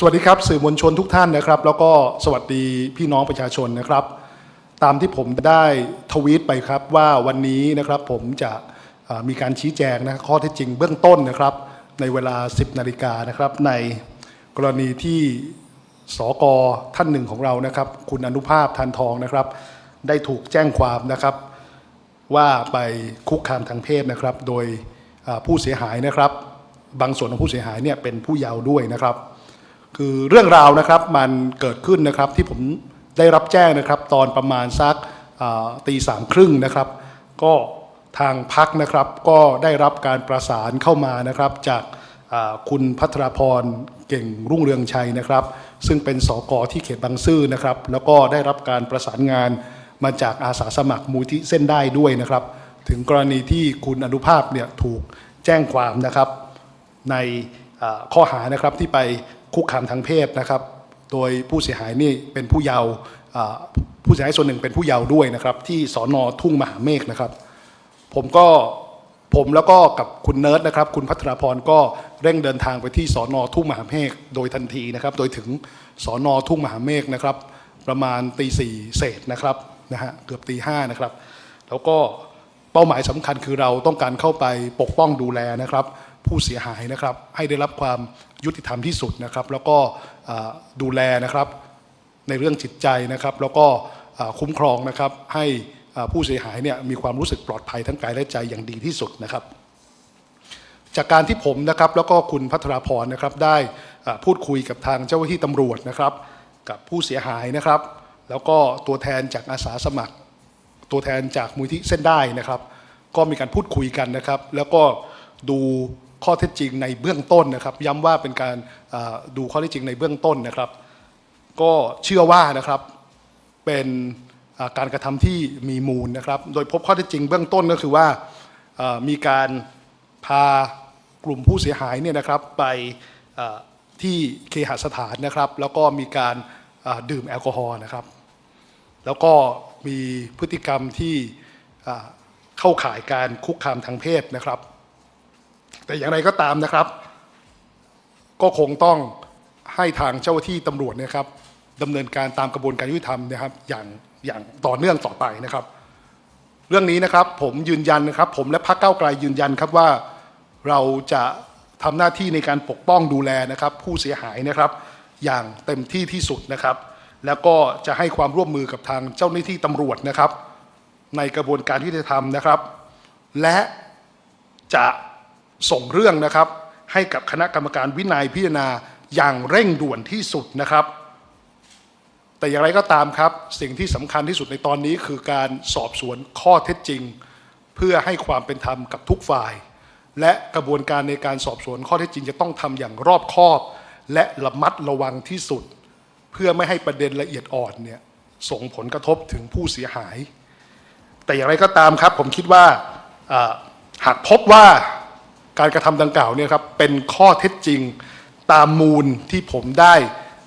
สวัสดีครับสื่อมวลชนทุกท่านนะครับ แล้วก็สวัสดีพี่น้องประชาชนนะครับ ตามที่ผมได้ทวีตไปครับว่าวันนี้นะครับผมจะมีการชี้แจงนะข้อเท็จจริงเบื้องต้นนะครับ ในเวลา 10นาฬิกานะครับ ในกรณีที่สกท่านหนึ่งของเรานะครับ คุณอนุภาพทันทองนะครับ ได้ถูกแจ้งความนะครับ ว่าไปคุกคามทางเพศนะครับ โดยผู้เสียหายนะครับ บางส่วนของผู้เสียหายเนี่ยเป็นผู้เยาว์ด้วยนะครับ คือเรื่องราวนะครับมันเกิดขึ้นนะครับที่ผมได้รับแจ้งนะครับ ตอนประมาณสักตีสามครึ่งนะครับ ก็ทางพักนะครับก็ได้รับการประสานเข้ามานะครับ จากคุณพัทรพรเก่งรุ่งเรืองชัยนะครับ ซึ่งเป็นสกที่เขตบางซื่อนะครับ แล้วก็ได้รับการประสานงานมาจากอาสาสมัครมูลที่เส้นได้ด้วยนะครับ ถึงกรณีที่คุณอนุภาพเนี่ยถูกแจ้งความนะครับ ในข้อหานะครับที่ไป คุกคามทางเพศนะครับ โดยผู้เสียหายนี่เป็นผู้เยาว์ผู้เสียหายส่วนหนึ่งเป็นผู้เยาว์ด้วยนะครับ ที่สอนอทุ่งมหาเมฆนะครับ ผมก็ผมแล้วก็กับคุณเนิร์ดนะครับ คุณพัทรพรก็เร่งเดินทางไปที่สอนอทุ่งมหาเมฆโดยทันทีนะครับ โดยถึงสอนอทุ่งมหาเมฆนะครับ ประมาณตีสี่เศษนะครับนะฮะเกือบตีห้านะครับ แล้วก็เป้าหมายสำคัญคือเราต้องการเข้าไปปกป้องดูแลนะครับ ผู้เสียหายนะครับ ให้ได้รับความยุติธรรมที่สุดนะครับ แล้วก็ดูแลนะครับในเรื่องจิตใจนะครับ แล้วก็คุ้มครองนะครับให้ผู้เสียหายเนี่ยมีความรู้สึกปลอดภัยทั้งกายและใจอย่างดีที่สุดนะครับ จากการที่ผมนะครับแล้วก็คุณพัทราพรนะครับได้พูดคุยกับทางเจ้าหน้าที่ตำรวจนะครับ กับผู้เสียหายนะครับ แล้วก็ตัวแทนจากอาสาสมัคร ตัวแทนจากมูลที่เส้นได้นะครับ ก็มีการพูดคุยกันนะครับ แล้วก็ดู ข้อเท็จจริงในเบื้องต้นนะครับ ย้ำว่าเป็นการดูข้อเท็จจริงในเบื้องต้นนะครับ ก็เชื่อว่านะครับเป็นการกระทำที่มีมูลนะครับ โดยพบข้อเท็จจริงเบื้องต้นก็คือว่ามีการพากลุ่มผู้เสียหายเนี่ยนะครับไปที่เคหสถานนะครับ แล้วก็มีการดื่มแอลกอฮอล์นะครับ แล้วก็มีพฤติกรรมที่เข้าข่ายการคุกคามทางเพศนะครับ แต่อย่างไรก็ตามนะครับ ก็คงต้องให้ทางเจ้าที่ตำรวจนะครับดำเนินการตามกระบวนการยุติธรรมนะครับอย่างอย่างต่อเนื่องต่อไปนะครับ เรื่องนี้นะครับผมยืนยันนะครับ ผมและพรรคก้าไกลยืนยันครับว่าเราจะทำหน้าที่ในการปกป้องดูแลนะครับ ผู้เสียหายนะครับ อย่างเต็มที่ที่สุดนะครับ แล้วก็จะให้ความร่วมมือกับทางเจ้าหน้าที่ตำรวจนะครับ ในกระบวนการที่จะทำนะครับ และจะ ส่งเรื่องนะครับ ให้กับคณะกรรมการวินัยพิจารณาอย่างเร่งด่วนที่สุดนะครับ แต่อย่างไรก็ตามครับ สิ่งที่สำคัญที่สุดในตอนนี้คือการสอบสวนข้อเท็จจริง เพื่อให้ความเป็นธรรมกับทุกฝ่าย และกระบวนการในการสอบสวนข้อเท็จจริง จะต้องทำอย่างรอบคอบ และระมัดระวังที่สุด เพื่อไม่ให้ประเด็นละเอียดอ่อนเนี่ยส่งผลกระทบถึงผู้เสียหาย แต่อย่างไรก็ตามครับ ผมคิดว่าอ่าหากพบว่า การกระทำดังกล่าวเนี่ยครับเป็นข้อเท็จจริงตามมูลที่ผมได้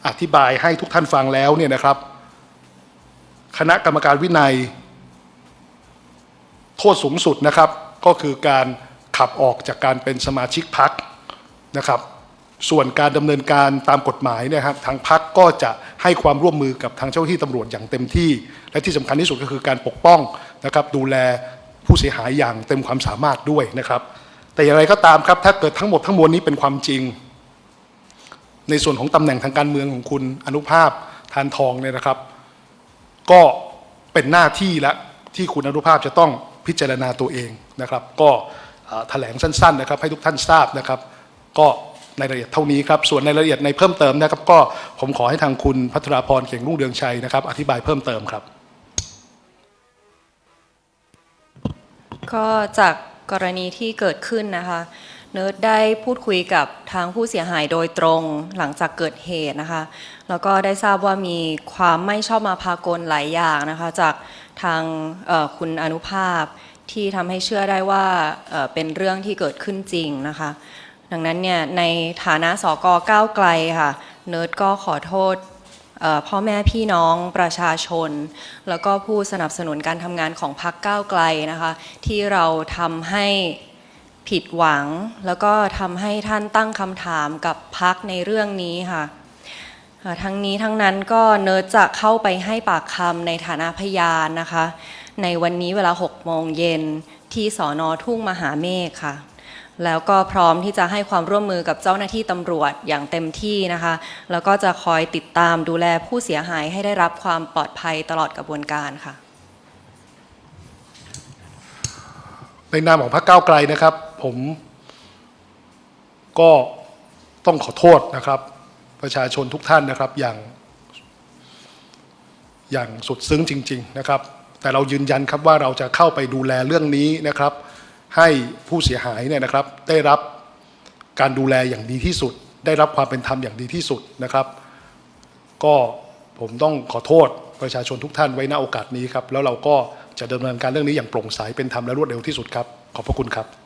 อธิบายให้ทุกท่านฟังแล้วเนี่ยนะครับ คณะกรรมการวินัย โทษสูงสุดนะครับ ก็คือการขับออกจากการเป็นสมาชิกพักนะครับ ส่วนการดำเนินการตามกฎหมายเนยครับทางพักก็จะให้ความร่วมมือกับทางเจ้าหน้าที่ตำรวจอย่างเต็มที่ และที่สำคัญที่สุดก็คือการปกป้องนะครับ ดูแลผู้เสียหายอย่างเต็มความสามารถด้วยนะครับ แต่อย่างไรก็ตามครับ ถ้าเกิดทั้งหมดทั้งมวลนี้เป็นความจริง ในส่วนของตำแหน่งทางการเมืองของคุณอนุภาพทานทองเนี่ยนะครับ ก็เป็นหน้าที่และที่คุณอนุภาพจะต้องพิจารณาตัวเองนะครับ ก็แถลงสั้น ๆ นะครับ ให้ทุกท่านทราบนะครับ ก็ในรายละเอียดเท่านี้ครับ ส่วนในรายละเอียดในเพิ่มเติมนะครับ ก็ผมขอให้ทางคุณพัทราพรเก่งรุ่งเรืองชัยนะครับ อธิบายเพิ่มเติมครับ ก็จาก กรณีที่เกิดขึ้นนะคะ เนิร์ดได้พูดคุยกับทางผู้เสียหายโดยตรงหลังจากเกิดเหตุนะคะ แล้วก็ได้ทราบว่ามีความไม่ชอบมาพากลหลายอย่างนะคะ จากทางคุณอนุภาพที่ทำให้เชื่อได้ว่าเป็นเรื่องที่เกิดขึ้นจริงนะคะ ดังนั้นเนี่ยในฐานะสกก้าวไกลค่ะ เนิร์ดก็ขอโทษ พ่อแม่พี่น้องประชาชน แล้วก็ผู้สนับสนุนการทำงานของพรรคก้าวไกลนะคะ ที่เราทำให้ผิดหวัง แล้วก็ทำให้ท่านตั้งคำถามกับพรรคในเรื่องนี้ค่ะทั้งนี้ทั้งนั้นก็เนิร์ดจะเข้าไปให้ปากคำในฐานะพยานนะคะ ในวันนี้เวลา 6 โมงเย็นที่สอนอทุ่งมหาเมฆค่ะ แล้วก็พร้อมที่จะให้ความร่วมมือกับเจ้าหน้าที่ตำรวจอย่างเต็มที่นะคะ แล้วก็จะคอยติดตามดูแลผู้เสียหายให้ได้รับความปลอดภัยตลอดกระบวนการค่ะ ในนามของพรรคก้าวไกลนะครับ ผมก็ต้องขอโทษนะครับ ประชาชนทุกท่านนะครับอย่าง อย่างสุดซึ้งจริง ๆ นะครับ แต่เรายืนยันครับว่าเราจะเข้าไปดูแลเรื่องนี้นะครับ ให้ผู้เสียหายเนี่ยนะครับได้รับการดูแลอย่างดีที่สุด ได้รับความเป็นธรรมอย่างดีที่สุดนะครับ ก็ผมต้องขอโทษประชาชนทุกท่านไว้ณโอกาสนี้ครับ แล้วเราก็จะดำเนินการเรื่องนี้อย่างโปร่งใสเป็นธรรมและรวดเร็วที่สุดครับ ขอบพระคุณครับ